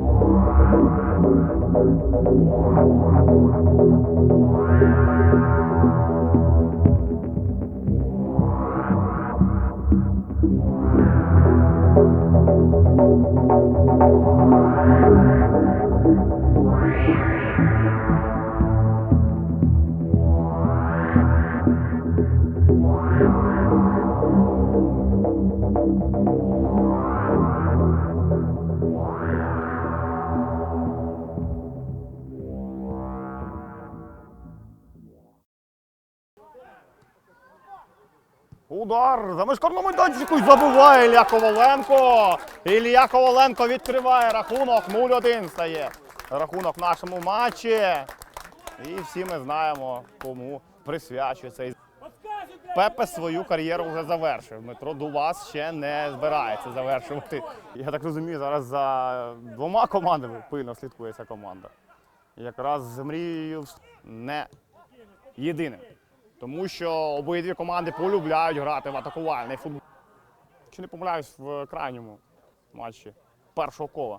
Thank you. Удар за мишкарну майданчику і забиває Ілля Коваленко. Ілля Коваленко відкриває рахунок 0-1 стає. Рахунок в нашому матчі. І всі ми знаємо, кому присвячує цей. Пепе свою кар'єру вже завершив. Дмитро Дувас ще не збирається завершувати. Я так розумію, зараз за двома командами пильно слідкує ця команда. Якраз з мрією не єдиним. Тому що обидві команди полюбляють грати в атакувальний футбол. Чи не помиляюсь в крайньому матчі першого кола.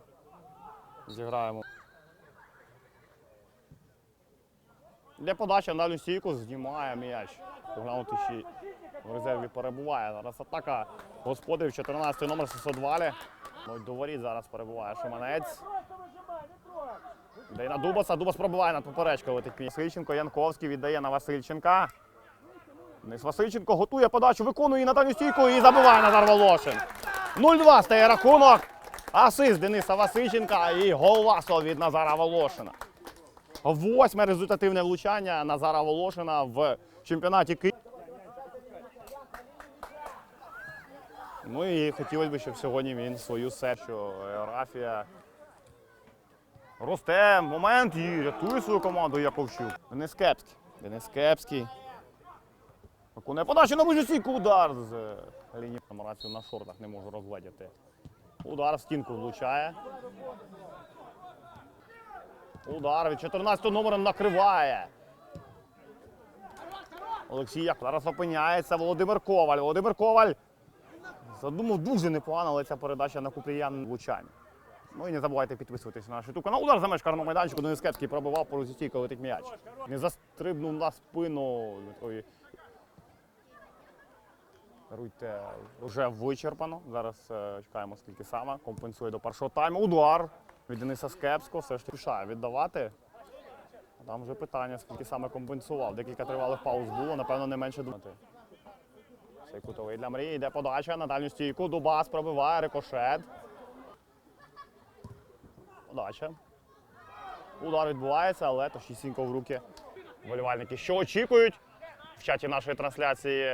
Зіграємо. Для подачі на стійку знімає м'яч. Поглянути ще в резерві перебуває. Зараз атака господарів 14 номер Сосодвалі. До воріт зараз перебуває Шиманець. Дає на Дубаса. Дубас пробиває над поперечкою. Васильченко, Янковський віддає на Васильченка. Денис Васильченко готує подачу, виконує на дальню стійку і забиває Назар Волошин. 0-2 стає рахунок. Асист Дениса Васильченка і голасо від Назара Волошина. Восьме результативне влучання Назара Волошина в чемпіонаті Києва. Ну і хотілося б, щоб сьогодні він свою серчу географія росте момент і рятує свою команду Яковчук. Денис Кепський. Денис Кепський. Виконує подачу на ближню стійку. Удар з лінії Рацію на шортах не можу розгледіти. Удар в стінку влучає. Удар від 14 номером накриває. Олексій Як зараз опиняється Володимир Коваль. Володимир Коваль задумав дуже непогано, але ця передача на Куприян влучання. Ну і не забувайте підписуватись на наш YouTube канал. Удар за меж карного майданчику. Кепський пробивав по розістійку летить м'яч. Не застрибнув на спину Руйте вже вичерпано. Зараз е, чекаємо, скільки саме. Компенсує до першого тайму. Удар від Дениса Скепського. Все ж таки пішає віддавати. А Там вже питання, скільки саме компенсував. Декілька тривалих пауз було, напевно, не менше думати. Цей кутовий для мрії. Йде подача на дальню стійку. Дубас пробиває рикошет. Подача. Удар відбувається, але то чистенько в руки вболівальники. Що очікують? В чаті нашої трансляції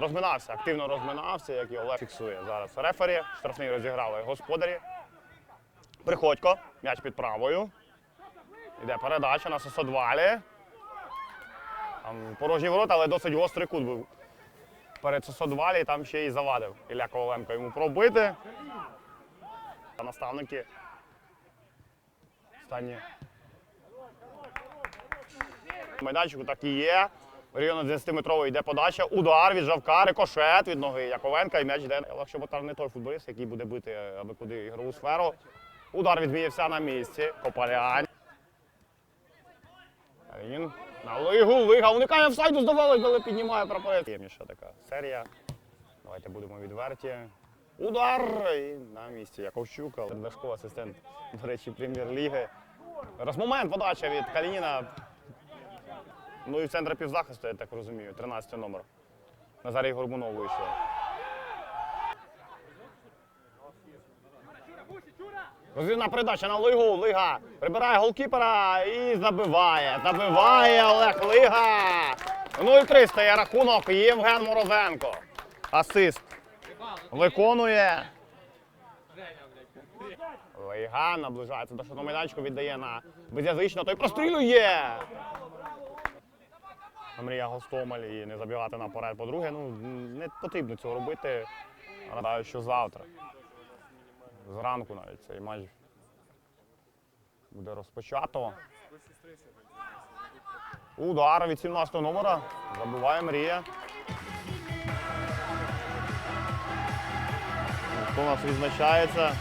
розминався, активно розминався, як і Олег фіксує зараз. Рефері, штрафний розіграли господарі. Приходько, м'яч під правою. Йде передача на Сосодвалі. Там порожні ворота, але досить гострий кут був. Перед Сосодвалі там ще й завадив Ілля Коваленко йому пробити. Та наставники. Останні майданчику так і є. Району 11-метровий йде подача. Удар від Жавка, рикошет від ноги Яковенка і м'яч йде. Легше Ботар не той футболіст, який буде бити аби куди ігрову сферу. Удар відбіявся на місці. Копалянь. Він на лигу, лига. Уникає офсайду, здавалось, але піднімає прапорець. Приємніша така серія. Давайте будемо відверті. Удар! І на місці Яковчук, але Дашков асистент, до речі, прем'єр-ліги. Зараз момент подача від Калініна. Ну і в центрі півзахисту, я так розумію, 13 номер. Назарій Горбунов вийшов. Розвідна передача на Лигу. Лига прибирає голкіпера і забиває. Забиває Олег Лига. 0-3 стає рахунок. Євген Морозенко. Асист. Виконує. Лига наближається до майданчику, віддає на безязично, той прострілює. Мрія Гостомель і не забігати наперед. По-друге, ну не потрібно цього робити. Гадаю, що завтра. Зранку навіть цей матч буде розпочато. Удар від 17 номера. Забиває Мрія. Хто у нас відзначається?